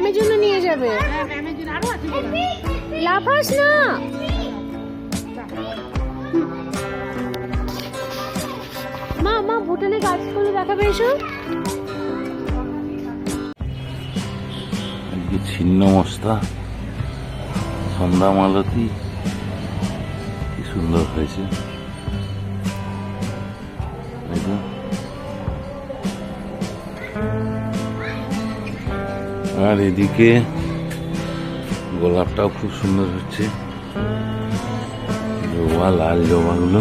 ম্যামের জন্য নিয়ে যাবে। হ্যাঁ। লাফাস না। মা মা ভুটানে গাছগুলো দেখাবে এসো। ছিন্ন মস্তা। সন্ধ্যা মালতি। কি সুন্দর হয়েছে। আর এদিকে গোলাপটাও খুব সুন্দর হচ্ছে। জবা লাল জবাগুলো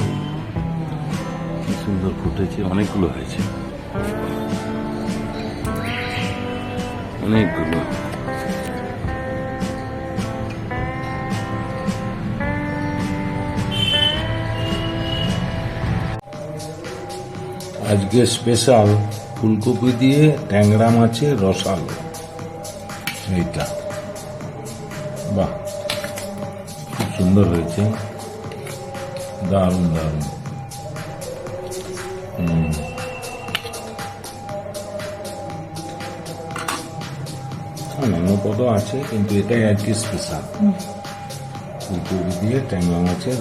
কি সুন্দর ফুটেছে, অনেকগুলো হয়েছে। অনেকগুলো। আজকে স্পেশাল ফুলকপি দিয়ে ট্যাংরা মাছের রসাল। এইটা বাহ খুব সুন্দর হয়েছে। দারুণ দারুণ। হুম। হ্যাঁ, পদও আছে কিন্তু এটাই আজকে স্পেশাল ফুলকপি দিয়ে ট্যাংরা মাছের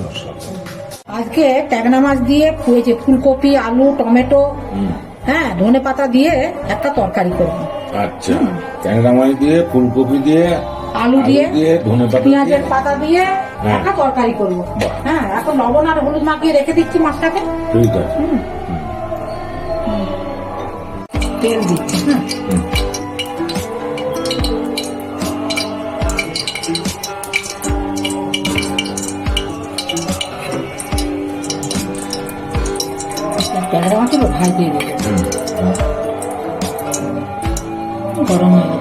আজকে ট্যাংরা মাছ দিয়ে হয়েছে ফুলকপি আলু টমেটো। হ্যাঁ ধনে পাতা দিয়ে একটা তরকারি করব। আচ্ছা। ট্যাংরা মাছ দিয়ে ফুলকপি দিয়ে আলু দিয়ে ধনে পাতা পেঁয়াজের দিয়ে পাতা দিয়ে হ্যাঁ। একটা তরকারি করব। হ্যাঁ এখন লবণ আর হলুদ মাখিয়ে রেখে দিচ্ছি মাছটাকে। ঠিক আছে। হুম। তেল দিচ্ছি হ্যাঁ। ট্যাংরা মাছগুলো ভাই দিয়ে দেবো গরম হয়ে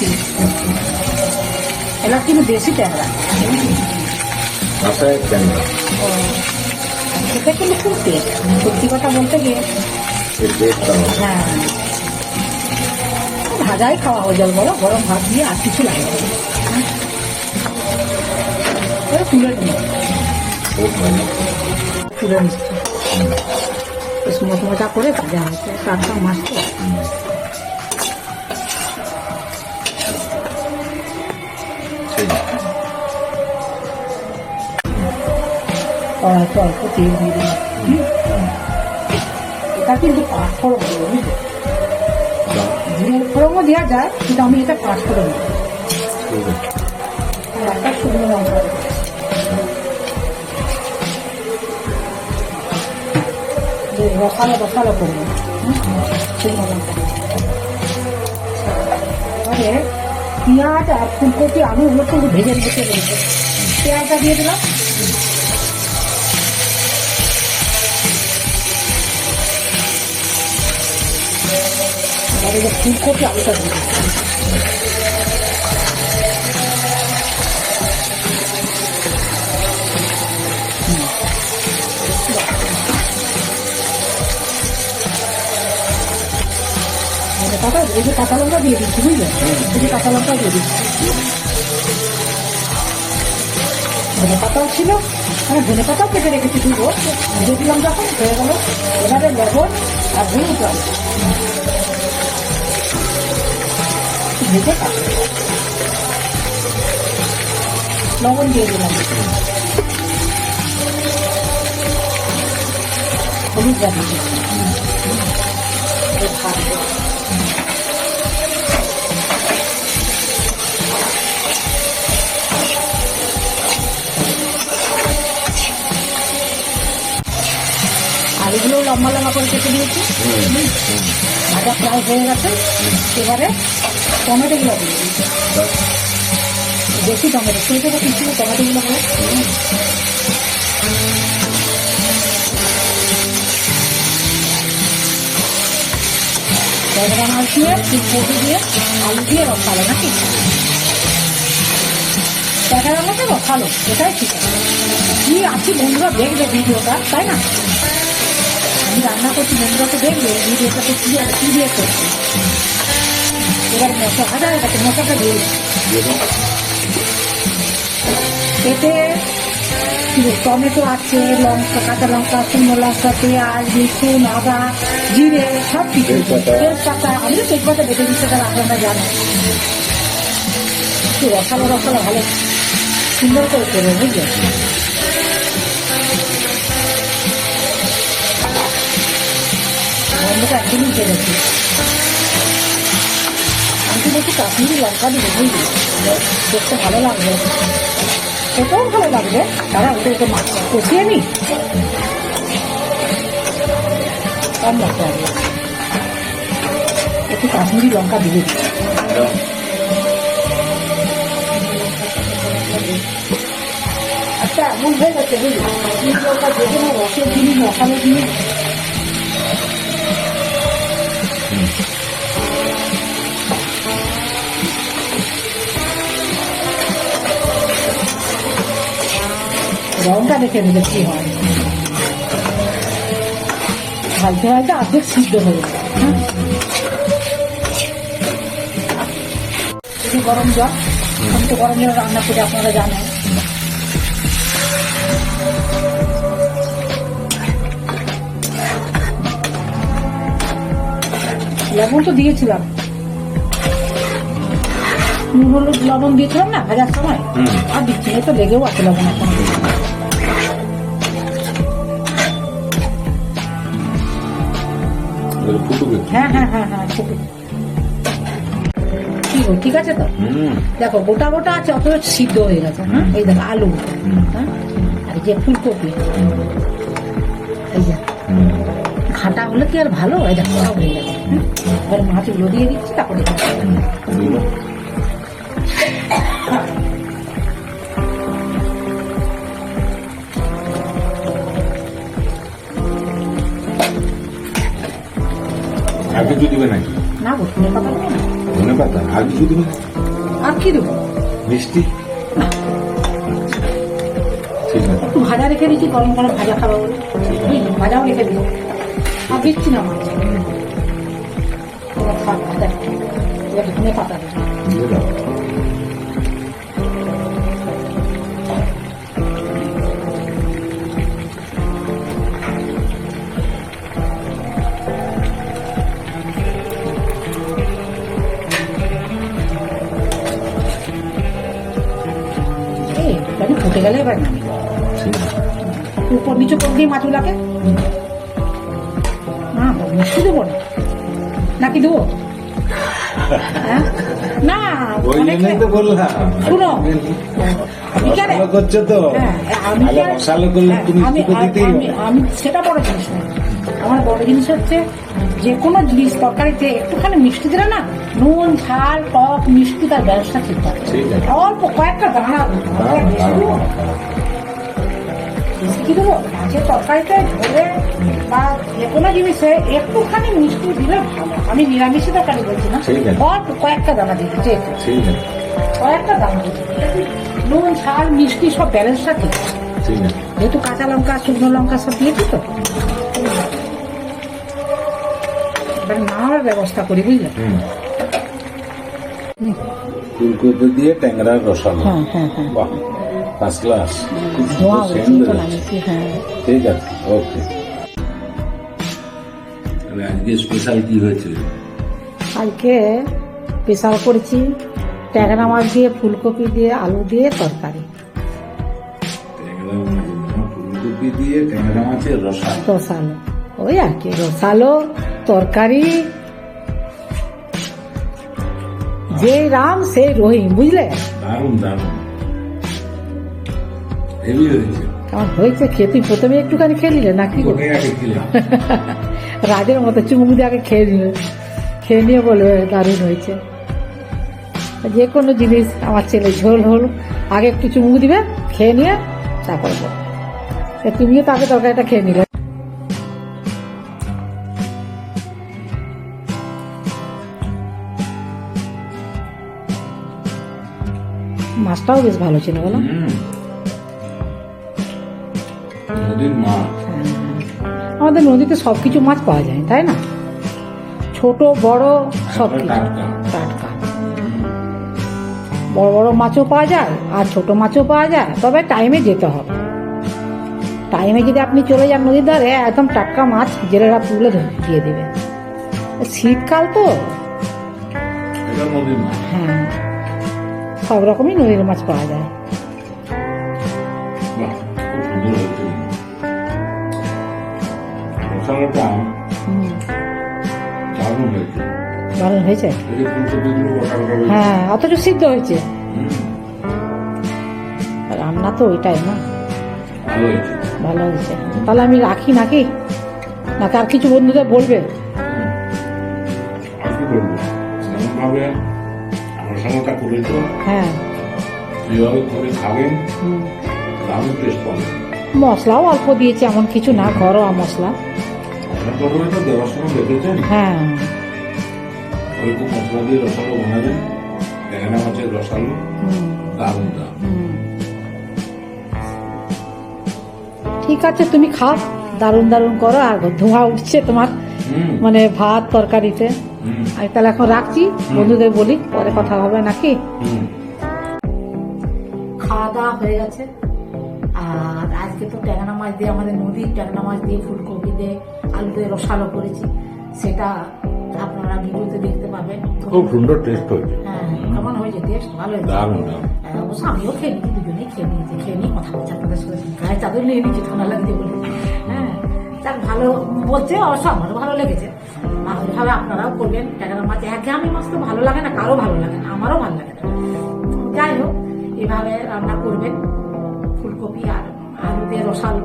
দিচ্ছি কিন্তু বেশি ট্যাংরা সেটা কিন্তু খুব টেস্ট সত্যি কথা বলতে গিয়ে। হ্যাঁ ভাজাই খাওয়া হয়ে যাবে বলো গরম ভাত দিয়ে আর কিছু লাগে তুলে নিই তুলে নিচ্ছি করে ভাজা হয়েছে টাটকা মাছ তো অল্প তেল দিয়ে এটা কিন্তু পাঁচ ফোড়ন দেবো দেওয়া যায় কিন্তু আমি এটা পাঁচ ফোড়ন দেবো একটা রসালো রসালো করব পেঁয়াজ আর ফুলকপি আলু ওগুলো কিন্তু ভেজে রয়েছে পেঁয়াজটা দিয়ে দিলাম এবারে ফুলকপি আলুটা দিয়ে কাঁচা এই যে কাঁচা লঙ্কা দিয়ে দিচ্ছি বুঝলে এই যে কাঁচা লঙ্কা দিয়ে দিচ্ছি ধনে পাতাও ছিল মানে ধনে পাতাও কেটে রেখেছি দিব ভেজে দিলাম যখন হয়ে গেল এবারে লবণ আর হলুদ ভেজে। লবণ দিয়ে দিলাম। হলুদ। আর এগুলো লম্বা লম্বা করে কেটে দিয়েছি ভাজা প্রায় হয়ে গেছে। এবারে টমেটোগুলো দিয়ে বেশি টমেটো সেই থেকে কিছু টমেটোগুলো হবে ট্যাংরা দিয়ে দিয়ে, আলু দিয়ে নাকি? ঠিক আছে। বন্ধুরা, দেখবে ভিডিওটা, তাই না? আমি রান্না করছি, বন্ধুরা তো দেখবে ভিডিওটা তো দিয়ে করছি? এবার ভাজা হয়ে গেছে দিয়ে। এতে টমেটো আছে লঙ্কা কাঁচা লঙ্কা শুকনো লঙ্কা পেঁয়াজ রসুন আদা জিরে সব কিছু তেজপাতা। তেজপাতা আমি তো তেজপাতা বেটে দিচ্ছি তাহলে আপনারা জানো একটু রসালো রসালো ভালো সুন্দর করে করব বুঝলে গন্ধটা একদমই পেরেছি আমি তো দেখি কাশ্মীরি লঙ্কা দিবো বুঝলি? দেখতে ভালো লাগবে। ওটাও ভালো লাগবে। তারা ওটা একটু মাছ কষিয়ে নি। একটু কাশ্মীরি লঙ্কা দিয়ে আচ্ছা এমন হয়ে গেছে, বুঝলি? কাশ্মীরি লঙ্কা যে কোনো রসের জিনিস মশালা জিনিস রংটা দেখে নিলে কি হয়? হালতে হালতে অর্ধেক সিদ্ধ হয়ে যায়। হ্যাঁ? গরম জল আমি তো গরম জল রান্না করে আপনারা জানেন। লবণ তো দিয়েছিলাম। নুন হলুদ লবণ দিয়েছিলাম না ভাজার সময়। আর দিচ্ছি তো লেগেও আছে লবণ এখন। হ্যাঁ হ্যাঁ হ্যাঁ হ্যাঁ ঠিক কি ঠিক আছে তো? দেখো গোটা গোটা আছে অত সিদ্ধ হয়ে গেছে হ্যাঁ? এই দেখো আলু হ্যাঁ? আর এই যে ফুলকপি এই যে ঘাটা হলে কি আর ভালো? এই দেখো সব হয়ে গেছে হুম? এবার মাছগুলো দিয়ে দিচ্ছি তারপরে আর কিছু দিবে নাকি? না গো ধনে পাতা দেবো না। ধনে পাতা? আর কিছু দিবে আর কি দেবো? মিষ্টি? একটু ভাজা রেখে দিচ্ছি গরম গরম ভাজা খাব বলে। ভাজাও রেখে দিই আর দিচ্ছি না এবার ভাজা। ধনে পাতা দেবো। ফুটে গেলে এবার নামি উপর নিচু করে দিই মাছগুলাকে না মিষ্টি দেবো না। নাকি দেবো? হ্যাঁ? না শুনো আমি সেটা বড় জিনিস না আমার বড় জিনিস হচ্ছে যে কোনো জিনিস তরকারিতে একটুখানি মিষ্টি দিলে না নুন ঝাল টক মিষ্টি তার ব্যবসা ঠিক থাকে। আছে। অল্প কয়েকটা কি দেবো? মাছের তরকারিতে ঝোলে বা যে কোনো জিনিসে একটুখানি মিষ্টি দিলে ভালো। আমি তরকারি বলছি না। অল্প কয়েকটা দানা কয়েকটা দানা নুন ঝাল মিষ্টি সব যেহেতু কাঁচা লঙ্কা শুকনো লঙ্কা সব দিয়েছি তো। নামার ব্যবস্থা করি বুঝলে? ফুলকপি দিয়ে ট্যাংরার রসালো। হ্যাঁ হ্যাঁ হ্যাঁ। বাহ ফার্স্ট ক্লাস বেরোচ্ছে। নামিয়েছি হ্যাঁ। ঠিক আছে ওকে আজকে স্পেশাল কি হয়েছে? আজকে স্পেশাল করেছি ট্যাংরা মাছ দিয়ে ফুলকপি দিয়ে আলু দিয়ে তরকারি। ফুলকপি দিয়ে ট্যাংরা মাছের রসালো। রসালো। ওই আর কি রসালো। তরকারি। যে রাম সেই রহিম বুঝলে? দারুণ দারুণ। হেভি হয়েছে। আমার হয়েছে খেয়ে তুই প্রথমে একটুখানি খেয়ে নিলে নাকি রাজের মতো চুমুক দিয়ে আগে খেয়ে নিবে খেয়ে নিয়ে বলবে দারুণ হয়েছে। যে কোনো জিনিস আমার ছেলে ঝোল হল। আগে একটু চুমুক দিবে খেয়ে নিয়ে তারপর তুমিও তাকে তরকারিটা খেয়ে নিলে। মাছটাও বেশ ভালো ছিল বলো। হুম। আমাদের নদীতে সব কিছু মাছ পাওয়া যায় তাই না? ছোট বড় সব কিছু। টাটকা। বড় বড় মাছও পাওয়া যায় আর ছোট মাছও পাওয়া যায় তবে টাইমে যেতে হবে। টাইমে যদি আপনি চলে যান নদীর ধারে একদম টাটকা মাছ জেলেরা তুলে দিয়ে দেবে। শীতকাল তো। হ্যাঁ। সব রকমই নদীর মাছ পাওয়া যায়। দারুণ হয়েছে। হ্যাঁ অথচ সিদ্ধ হয়েছে। রান্না তো ওইটাই না। ভালো হয়েছে। তাহলে আমি রাখি নাকি? নাকি আর কিছু বন্ধুদের বলবে? আর কি করব এমনভাবে হ্যাঁ। এইভাবে করে খাবেন। দারুণ টেস্ট পাবেন মশলাও অল্প দিয়েছে এমন কিছু না ঘরোয়া মশলা। মশলা তো দেওয়ার সময় দেখেছেন? হ্যাঁ। ওইরকম মশলা দিয়ে রসালো বানাবেন। ট্যাংরা মাছের রসালো দারুণ দারুণ ঠিক আছে তুমি খাও। দারুণ দারুণ করো আর ধোঁয়া উঠছে তোমার মানে ভাত তরকারিতে। আমি তাহলে এখন রাখছি। বন্ধুদের বলি পরে কথা হবে নাকি? খাওয়া দাওয়া হয়ে গেছে। আর আজকে তো ট্যাংরা মাছ দিয়ে আমাদের নদীর ট্যাংরা মাছ দিয়ে ফুলকপি দিয়ে আলু দিয়ে রসালো করেছি। সেটা আপনারা ভিডিওতে দেখতে পাবেন। খুব সুন্দর টেস্ট হয়েছে। হ্যাঁ কেমন হয়েছে? টেস্ট ভালো হয়েছে। দারুণ দারুণ। হ্যাঁ, অবশ্য আমিও খেয়ে নিয়েছি দুজনেই খেয়ে নিয়েছি খেয়ে নিয়ে কথা বলছি আপনাদের সাথে। গায়ে চাদর নিয়ে নিয়েছি ঠান্ডা লাগছে বলে। হ্যাঁ যাক ভালো বলছে আমারও ভালো লেগেছে। ওইভাবে আপনারাও করবেন ট্যাংরা মাছ একে আমি মাছ তো ভালো লাগে না, কারও ভালো লাগে না, আমারও ভালো লাগে না। যাই হোক, এভাবে রান্না করবেন, ফুলকপি আর আলু দিয়ে রসাল।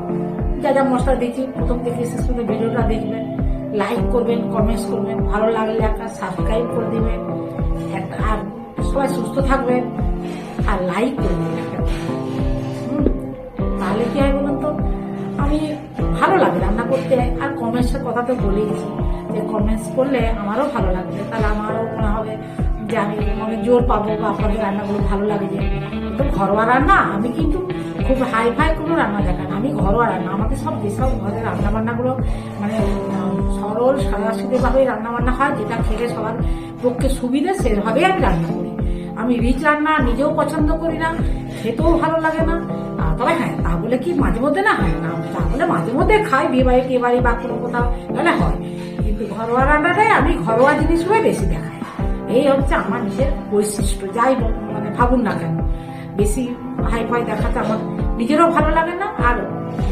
যা যা মশলা দিয়েছি, প্রথম থেকে শেষ পর্যন্ত ভিডিওটা দেখবেন লাইক করবেন কমেন্টস করবেন, ভালো লাগলে একটা সাবস্ক্রাইব করে দেবেন। আর সবাই সুস্থ থাকবেন, আর লাইক করবেন করতে আর কমেন্টসের কথা তো বলেইছি যে কমেন্টস করলে আমারও ভালো লাগবে। তাহলে আমারও মনে হবে যে আমি মানে জোর পাবো বা আপনাদের রান্নাগুলো ভালো লাগবে। তো ঘরোয়া রান্না, আমি কিন্তু খুব হাই ফাই কোনো রান্না দেখান আমি ঘরোয়া রান্না। আমাকে সব যেসব ঘরের রান্না বান্নাগুলো মানে সরল সাদাসিধেভাবেই রান্না বান্না হয়। যেটা খেলে সবার পক্ষে সুবিধে, সেভাবেই আমি রান্না করি। আমি রিচ রান্না নিজেও পছন্দ করি না, খেতেও ভালো লাগে না। তবে হ্যাঁ তা বলে কি মাঝে মধ্যে না হয় না, তা বলে মাঝে মধ্যে খাই, বিয়ে বাড়ি, টিয়ে বাড়ি, বা কোনো কোথাও তাহলে হয়। কিন্তু ঘরোয়া রান্নাটাই আমি ঘরোয়া জিনিসগুলোই বেশি দেখাই। এই হচ্ছে আমার নিজের বৈশিষ্ট্য, যাই মানে ভাবুন না কেন। বেশি হাই ফাই দেখাতে আমার নিজেরও ভালো লাগে না, আর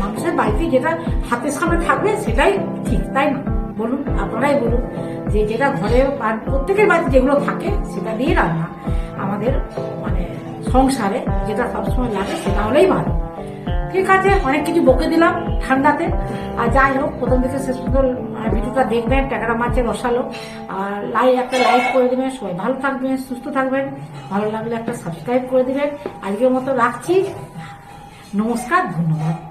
মানুষের বাড়িতে যেটা হাতের সামনে থাকবে সেটাই ঠিক, তাই না? বলুন, আপনারাই বলুন যে যেটা ঘরে প্রত্যেকের বাড়িতে যেগুলো থাকে, সেটা দিয়ে রান্না আমাদের মানে সংসারে যেটা সবসময় লাগে সেটা হলেই ভালো। ঠিক আছে, অনেক কিছু বকে দিলাম ঠান্ডাতে। আর যাই হোক, প্রথম থেকে শেষ পর্যন্ত ভিডিওটা দেখবেন ট্যাকরা মাছের রসালো। আর লাইক একটা লাইক করে দেবেন, সবাই ভালো থাকবেন, সুস্থ থাকবেন। ভালো লাগলে একটা সাবস্ক্রাইব করে দেবেন। আজকের মতো রাখছি। নমস্কার, ধন্যবাদ।